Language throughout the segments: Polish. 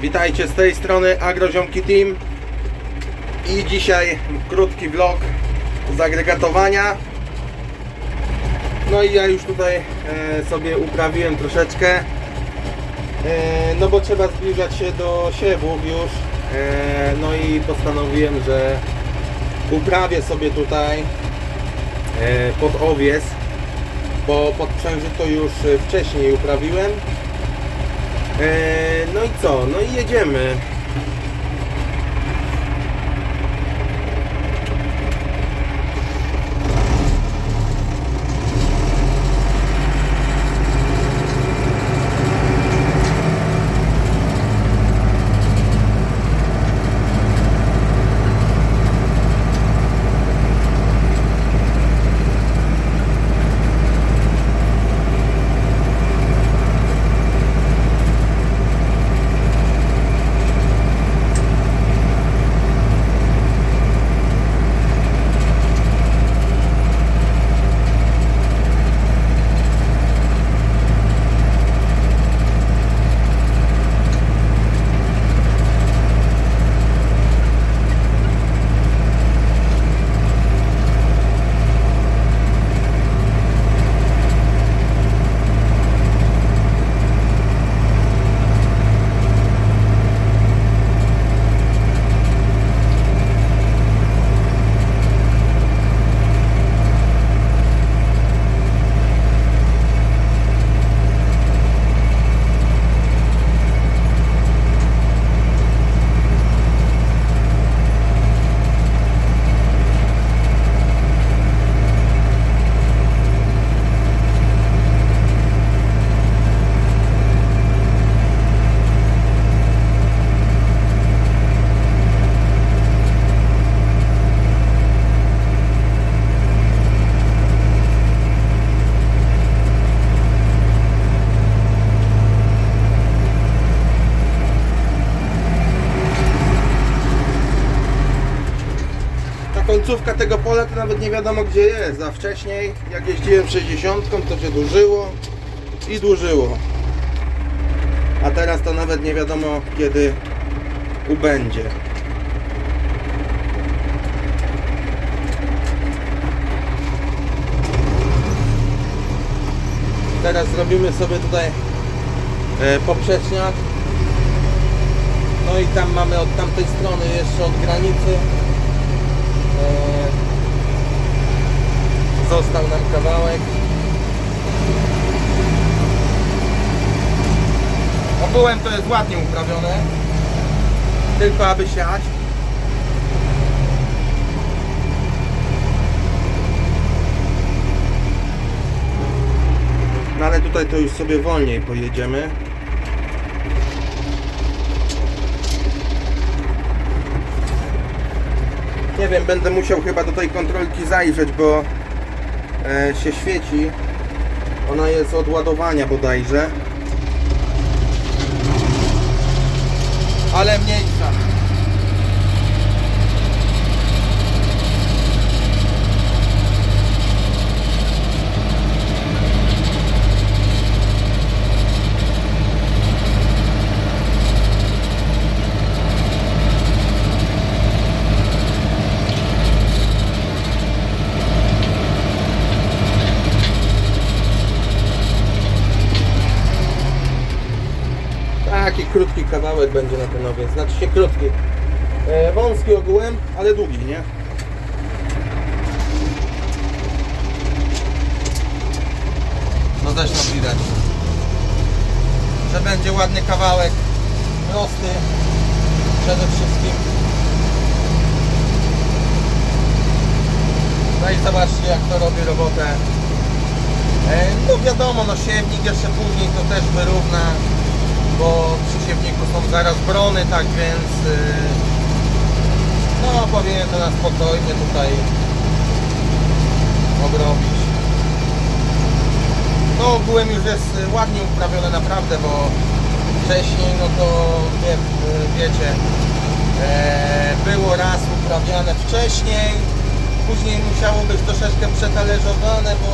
Witajcie z tej strony Agroziomki Team. I dzisiaj krótki vlog z agregatowania. No i ja już tutaj e, sobie uprawiłem troszeczkę. E, no bo trzeba zbliżać się do siewów już. E, no i postanowiłem, że uprawię sobie tutaj pod owies bo pod przężyto już wcześniej uprawiłem no i co? No i jedziemy. Ta końcówka tego pola to nawet nie wiadomo gdzie jest, a wcześniej jak jeździłem 60 to się dłużyło i dłużyło. A teraz to nawet nie wiadomo kiedy ubędzie. Teraz zrobimy sobie tutaj e, poprzeczniak. No i tam mamy od tamtej strony jeszcze od granicy Został nam kawałek. Ogółem to jest ładnie uprawione. Tylko aby siać. No ale tutaj to już sobie wolniej pojedziemy. Nie wiem, będę musiał chyba do tej kontrolki zajrzeć, bo e, się świeci. Ona jest od ładowania bodajże. Ale mniejsza. Będzie na ten owiec. Znaczy się krótki. E, wąski ogółem, ale długi, nie? No też no widać. Że będzie ładny kawałek. Prosty. Przede wszystkim. No i zobaczcie jak to robi robotę. E, no wiadomo, no siewnik jeszcze później to też wyrówna bo przy siewniku są zaraz brony, tak więc yy, no powinien to na spokojnie tutaj obrobić. No ogółem już jest y, ładnie uprawione naprawdę, bo wcześniej no to wie, y, wiecie e, było raz uprawiane wcześniej, później musiało być troszeczkę przetalerzowane, bo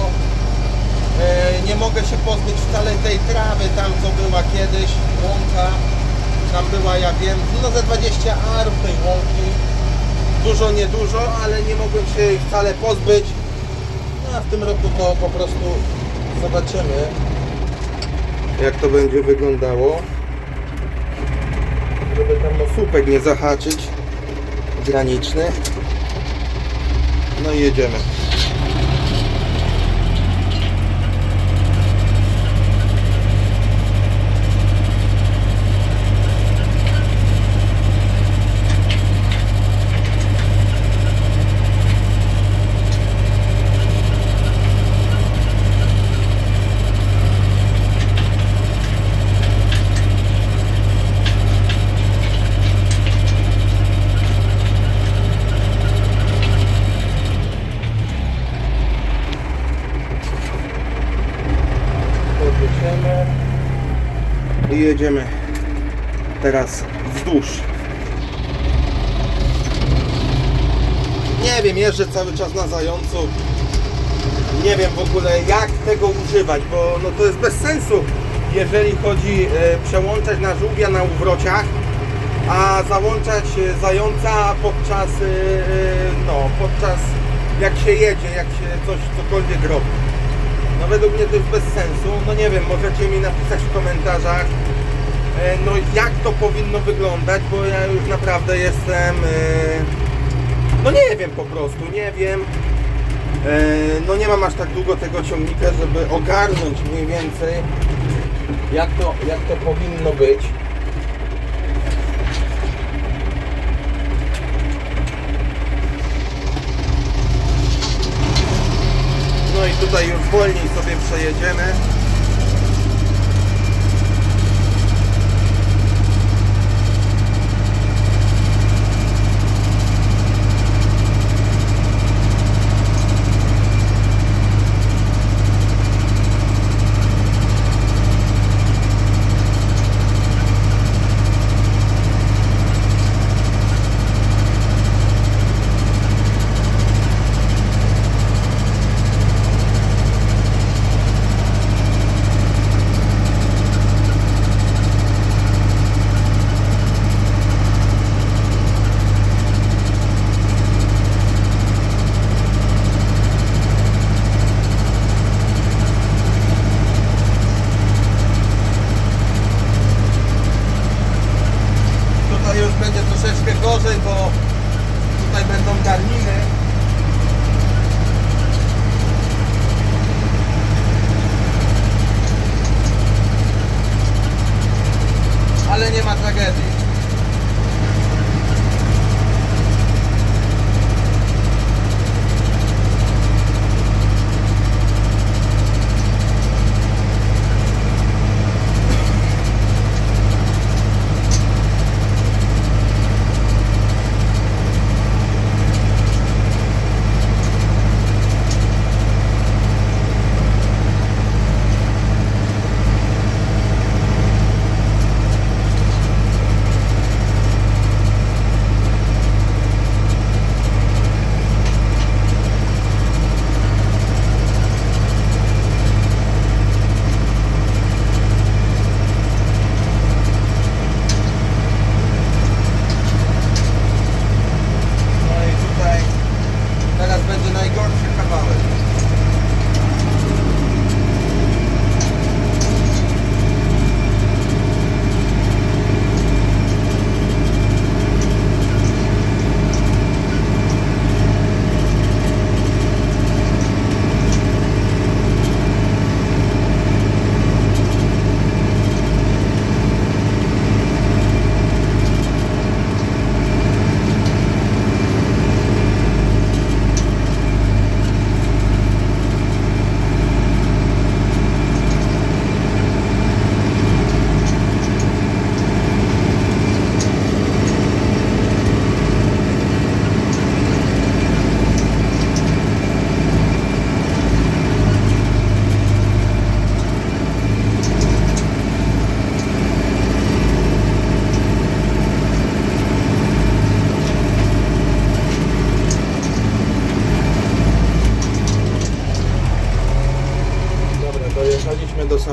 nie mogę się pozbyć wcale tej trawy tam co była kiedyś, łąka Tam była, ja wiem, no ze 20 arów tej łąki. Dużo, niedużo, ale nie mogłem się jej wcale pozbyć. No a w tym roku to po prostu zobaczymy, jak to będzie wyglądało. Żeby tam słupek nie zahaczyć. Graniczny. No i jedziemy. I jedziemy teraz wzdłuż. Nie wiem, jeżdżę cały czas na zającu. Nie wiem w ogóle jak tego używać, bo no to jest bez sensu, jeżeli chodzi e, przełączać na żółwia na uwrociach, a załączać e, zająca podczas, e, no, podczas jak się jedzie, jak się coś cokolwiek robi. No według mnie to jest bez sensu. No nie wiem, możecie mi napisać w komentarzach, e, no jak to powinno wyglądać, bo ja już naprawdę jestem, e, no nie wiem po prostu, nie wiem. E, No nie mam aż tak długo tego ciągnika, żeby ogarnąć mniej więcej jak to, jak to powinno być. No i tutaj już wolniej sobie przejedziemy.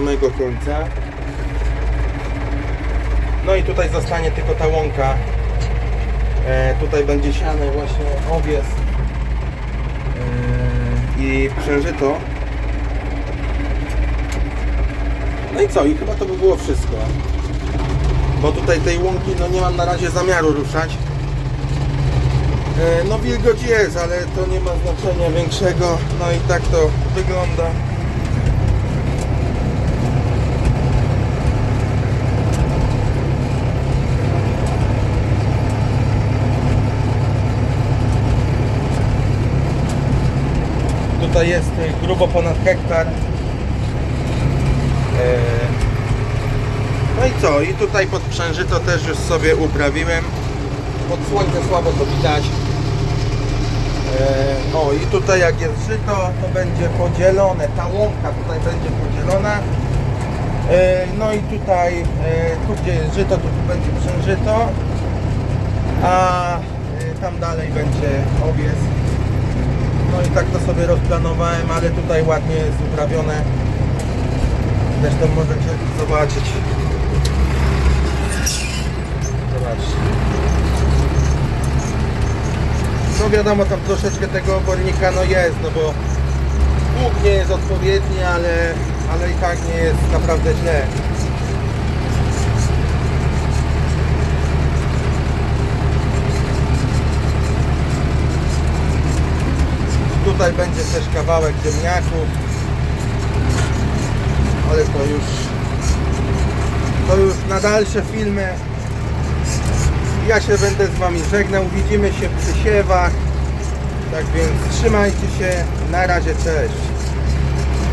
Samego końca. No i tutaj zostanie tylko ta łąka. E, tutaj będzie siane właśnie owies e, i przężyto. No i co? I chyba to by było wszystko. Bo tutaj tej łąki no nie mam na razie zamiaru ruszać. E, No wilgoć jest, ale to nie ma znaczenia większego. No i tak to wygląda. Tutaj jest y, grubo ponad hektar. E, No i co? I tutaj pod przężyto też już sobie uprawiłem. Pod słońce słabo to widać. E, O i tutaj jak jest żyto, to będzie podzielone. Ta łąka tutaj będzie podzielona. E, No i tutaj, tu gdzie jest żyto, to tu będzie przężyto. A tam dalej będzie owies. No i tak to sobie rozplanowałem, ale tutaj ładnie jest uprawione. Zresztą możecie zobaczyć. Zobaczcie. No wiadomo, tam troszeczkę tego obornika no jest, no bo łuk nie jest odpowiedni, ale, ale i tak nie jest naprawdę źle. Tutaj będzie też kawałek ziemniaków. Ale to już to już na dalsze filmy. Ja się będę z Wami żegnał. Widzimy się przy siewach. Tak więc trzymajcie się. Na razie, cześć.